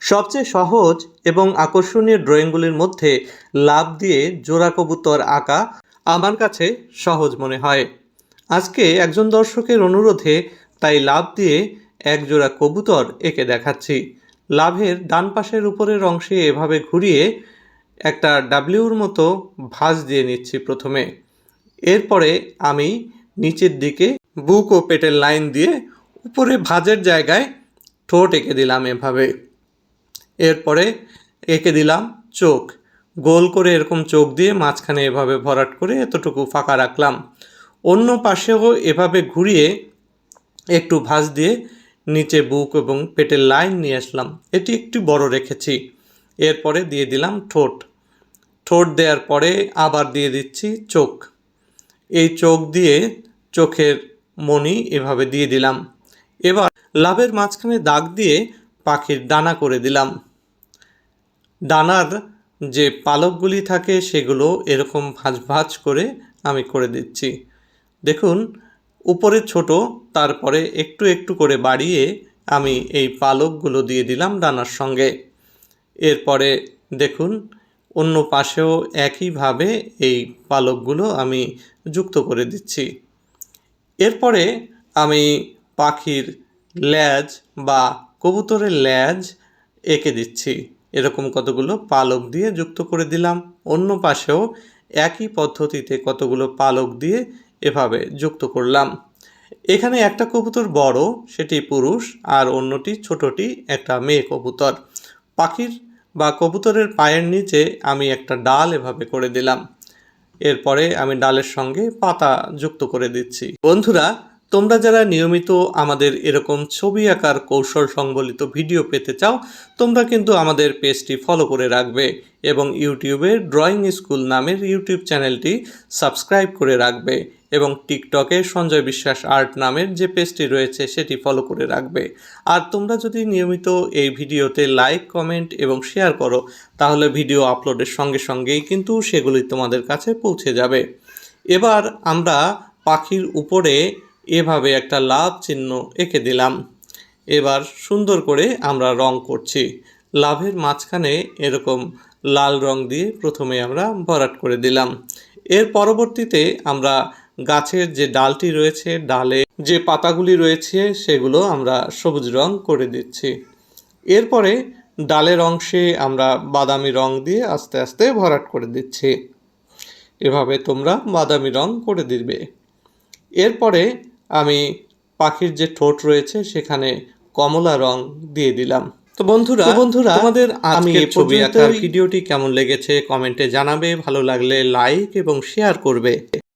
সবচেয়ে সহজ এবং আকর্ষণীয় ড্রয়িংগুলির মধ্যে লাভ দিয়ে জোড়া কবুতর আঁকা আমার কাছে সহজ মনে হয়। আজকে একজন দর্শকের অনুরোধে তাই লাভ দিয়ে এক জোড়া কবুতর এঁকে দেখাচ্ছি। লাভের ডান পাশের উপরের অংশে এভাবে ঘুরিয়ে একটা ডাব্লিউর মতো ভাঁজ দিয়ে নিচ্ছি প্রথমে। এরপরে আমি নিচের দিকে বুক ও পেটের লাইন দিয়ে উপরে ভাঁজের জায়গায় ঠোঁট এঁকে দিলাম এভাবে। এরপরে এঁকে দিলাম চোখ। গোল করে এরকম চোখ দিয়ে মাঝখানে এভাবে ভরাট করে এতটুকু ফাঁকা রাখলাম। অন্য পাশেও এভাবে ঘুরিয়ে একটু ভাঁজ দিয়ে নিচে বুক এবং পেটের লাইন নিয়ে আসলাম। এটি একটু বড় রেখেছি। এরপরে দিয়ে দিলাম ঠোঁট। ঠোঁট দেওয়ার পরে আবার দিয়ে দিচ্ছি চোখ। এই চোখ দিয়ে চোখের মণি এভাবে দিয়ে দিলাম। এবার লাভের মাঝখানে দাগ দিয়ে পাখির ডানা করে দিলাম। ডানার যে পালকগুলি থাকে সেগুলো এরকম ভাঁজ ভাঁজ করে আমি করে দিচ্ছি। দেখুন, উপরে ছোট, তারপরে একটু একটু করে বাড়িয়ে আমি এই পালকগুলো দিয়ে দিলাম ডানার সঙ্গে। এরপরে দেখুন, অন্য পাশেও একইভাবে এই পালকগুলো আমি যুক্ত করে দিচ্ছি। এরপরে আমি পাখির ল্যাজ বা কবুতরের ল্যাজ এঁকে দিচ্ছি। এরকম কতগুলো পালক দিয়ে যুক্ত করে দিলাম। অন্য পাশেও একই পদ্ধতিতে কতগুলো পালক দিয়ে এভাবে যুক্ত করলাম। এখানে একটা কবুতর বড়, সেটি পুরুষ, আর অন্যটি ছোটটি একটা মেয়ে কবুতর। পাখির বা কবুতরের পায়ের নিচে আমি একটা ডাল এভাবে করে দিলাম। এরপরে আমি ডালের সঙ্গে পাতা যুক্ত করে দিচ্ছি। বন্ধুরা তোমরা যারা নিয়মিত আমাদের এরকম ছবি আঁকার কৌশল সংবলিত ভিডিও পেতে চাও, তোমরা কিন্তু আমাদের পেজটি ফলো করে রাখবে এবং ইউটিউবে ড্রয়িং স্কুল নামের ইউটিউব চ্যানেলটি সাবস্ক্রাইব করে রাখবে এবং টিকটকে সঞ্জয় বিশ্বাস আর্ট নামের যে পেজটি রয়েছে সেটি ফলো করে রাখবে। আর তোমরা যদি নিয়মিত এই ভিডিওতে লাইক, কমেন্ট এবং শেয়ার করো, তাহলে ভিডিও আপলোডের সঙ্গে সঙ্গেই কিন্তু সেগুলি তোমাদের কাছে পৌঁছে যাবে। এবার আমরা পাখির উপরে এভাবে একটা লাভ চিহ্ন এঁকে দিলাম। এবার সুন্দর করে আমরা রং করছি। লাভের মাঝখানে এরকম লাল রং দিয়ে প্রথমে আমরা ভরাট করে দিলাম। এর পরবর্তীতে আমরা গাছের যে ডালটি রয়েছে, ডালে যে পাতাগুলি রয়েছে, সেগুলো আমরা সবুজ রং করে দিচ্ছি। এরপরে ডালের অংশে আমরা বাদামি রং দিয়ে আস্তে আস্তে ভরাট করে দিচ্ছি। এভাবে তোমরা বাদামি রং করে দিবে। এরপরে আমি পাখির যে ঠোঁট রয়েছে সেখানে কমলা রং দিয়ে দিলাম। তো বন্ধুরা বন্ধুরা আমাদের আমি এই ছবি আঁকার ভিডিওটি কেমন লেগেছে কমেন্টে জানাবে। ভালো লাগলে লাইক এবং শেয়ার করবে।